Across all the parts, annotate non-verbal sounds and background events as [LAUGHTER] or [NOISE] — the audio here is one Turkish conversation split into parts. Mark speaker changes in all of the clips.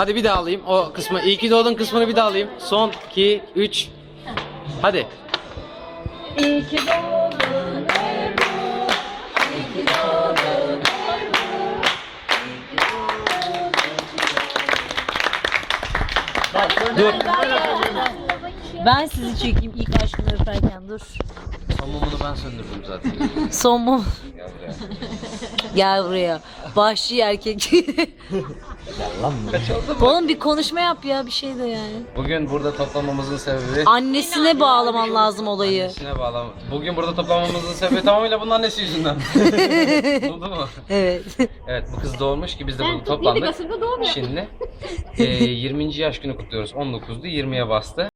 Speaker 1: Hadi bir daha alayım o kısmı. İyi ki doğdun kısmını bir daha alayım. Son 2 3 Hadi.
Speaker 2: İyi ki doğdun Ebru. İyi ki doğdun Ebru.
Speaker 1: Dur.
Speaker 3: Ben sizi çekeyim ilk aşkını öperken dur.
Speaker 1: Son mumunu ben söndürdüm zaten. [LAUGHS]
Speaker 3: Son mum. Gel buraya. Vahşi erkek. [LAUGHS] Oğlum bir konuşma yap ya bir şey de yani.
Speaker 1: Bugün burada toplamamızın sebebi
Speaker 3: Annesine bağlaman lazım olayı.
Speaker 1: Annesine bağlam. Bugün burada toplamamızın sebebi tamamıyla bunun annesi yüzünden. [LAUGHS] Oldu mu?
Speaker 3: Evet.
Speaker 1: Evet bu kız doğmuş ki biz de bunu toplandık. Şimdi e, 20. yaş günü kutluyoruz. 19'du 20'ye bastı.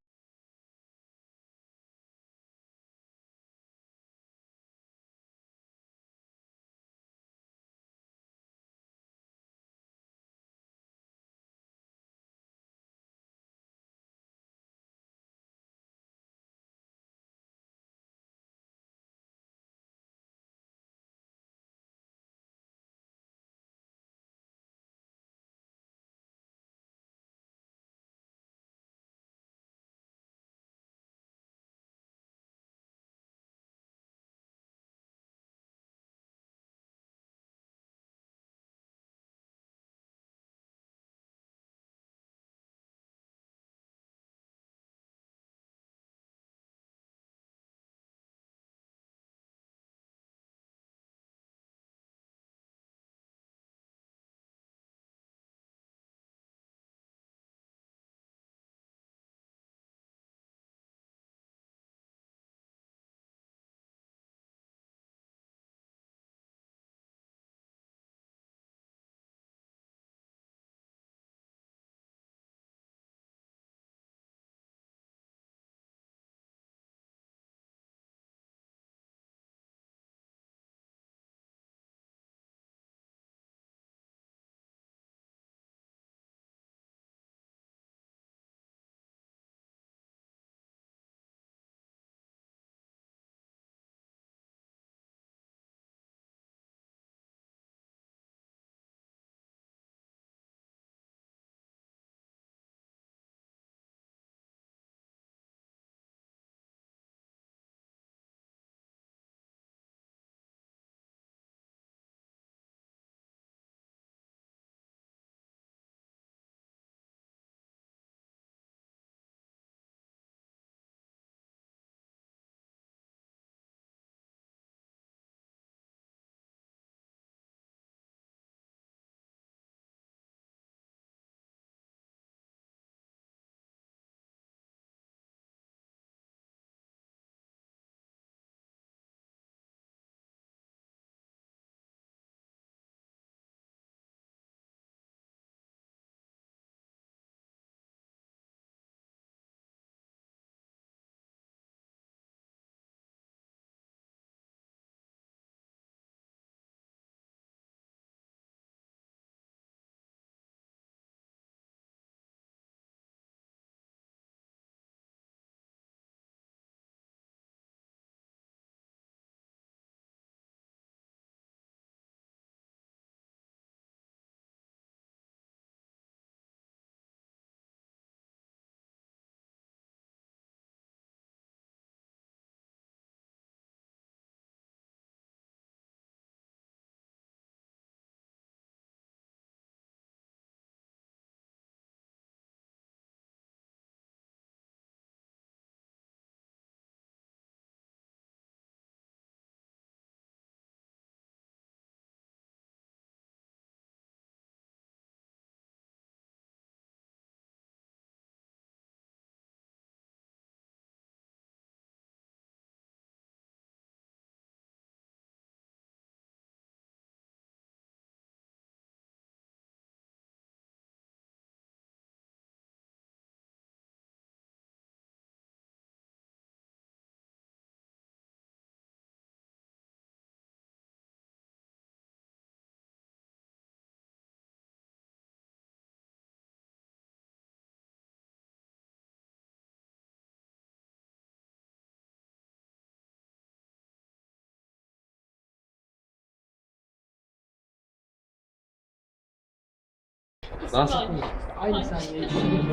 Speaker 1: Dans?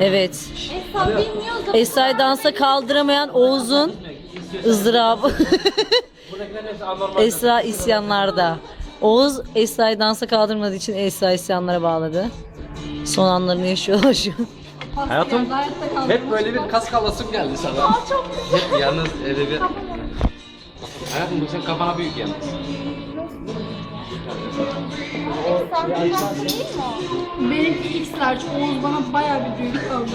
Speaker 3: Evet.
Speaker 2: Esra bilmiyor da.
Speaker 3: Esra'yı dansa kaldıramayan Oğuz'un ızdırabı.
Speaker 1: Buradakilerin hepsi anormal.
Speaker 3: Esra isyanlarda. Oğuz Esra'yı dansa kaldırmadığı için Esra isyanlara bağladı. Son anlarını yaşıyorlar şu an.
Speaker 1: Hayatım. Hep böyle bir kas kallasım geldi sana.
Speaker 2: Aa çok
Speaker 1: Hep yalnız öyle bir... Hayatım bu senin kafana büyük yalnız.
Speaker 2: Benimki X large. Oğuz bana bayağı bir büyük kaldı.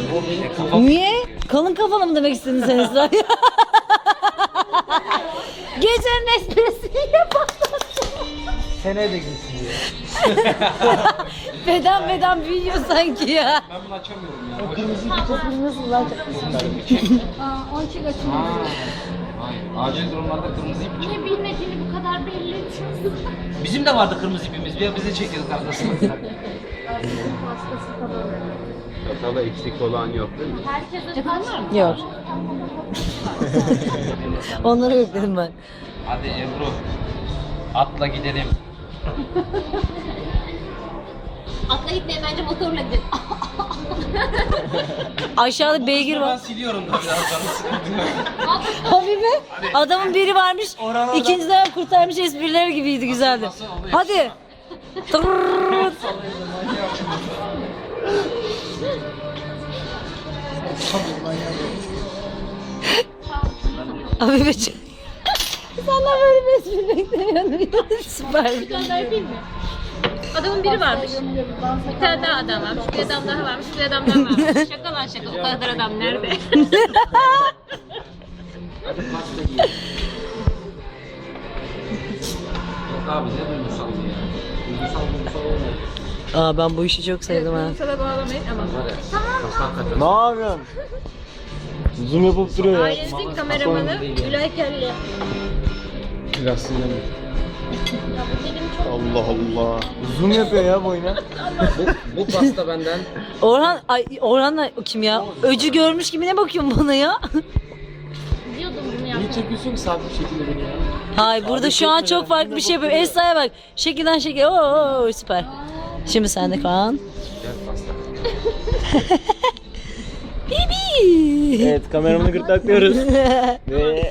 Speaker 1: Kafam
Speaker 3: Niye? Kalın kafalı mı demek istedin sen Esra? [LAUGHS] Gecenin esprisini yapalım.
Speaker 4: Seneye de gitsin diye. [LAUGHS]
Speaker 3: Beden beden büyüyor sanki ya.
Speaker 1: Ben bunu açamıyorum ya.
Speaker 3: Nasıl lan? [LAUGHS]
Speaker 2: Aa, onun için açıldı.
Speaker 1: Hayır. Acil durumlarda kırmızı ip
Speaker 2: Niye bilmediğini bu kadar belli ediyorsun?
Speaker 4: Bizim de vardı kırmızı ipimiz. Bir bize çekiyorduk arkasına.
Speaker 2: Hastası kadar.
Speaker 1: Çatala eksik olan yok değil mi?
Speaker 2: Herkese var mı?
Speaker 3: Yok. [LAUGHS] Onları yok dedim ben.
Speaker 1: Hadi Ebru. Atla gidelim. [LAUGHS]
Speaker 2: Atla gitmeye bence motorla gidelim. [LAUGHS]
Speaker 3: Aşağıda beygir
Speaker 1: Ben
Speaker 3: var.
Speaker 1: siliyorum da biraz canım sıkıntı.
Speaker 3: Habibe. Adamın biri varmış. İkinci dönem kurtarmış esprileri gibiydi güzeldi.
Speaker 1: nasıl oluyor?
Speaker 3: Hadi. Tırrrrt. Habibe çok- Senden böyle bir espri beklemiyordum. Süper.
Speaker 2: Bir tane daha yapayım mı? Adamın biri varmış. Bir tane daha adam varmış. Bir adam daha varmış. Bir adam daha varmış. [LAUGHS] Şaka lan şaka. O kadar adam nerede?
Speaker 1: Yok abi ne duygusal ya. Duygusal duygusal olmuyor.
Speaker 3: Aa ben bu işi çok sevdim ha.
Speaker 2: Sana bağlamayın ama.
Speaker 4: Ne yapıyorsun? Zoom yapıp duruyor ya.
Speaker 2: Ailemizin kameramanı Gülay Kelly.
Speaker 1: Biraz sinirlendim.
Speaker 4: Allah Allah. Zoom yapıyor ya.
Speaker 1: Bu, bu pasta benden
Speaker 3: Orhan, ay Orhan'la kim ya? Öcü görmüş gibi ne bakıyorsun bana ya?
Speaker 2: Bunu yapmayı.
Speaker 4: çekiyorsun ki sabit şekilde beni ya?
Speaker 3: Hayır burada şu an çok farklı bir şey yapıyor. Esra'ya bak. Şekilden şekil. Oo süper. Şimdi sen de Kaan.
Speaker 1: gel pasta. [LAUGHS]
Speaker 3: Bibi.
Speaker 4: Evet kameramını gırtlaklıyoruz. [LAUGHS] Ve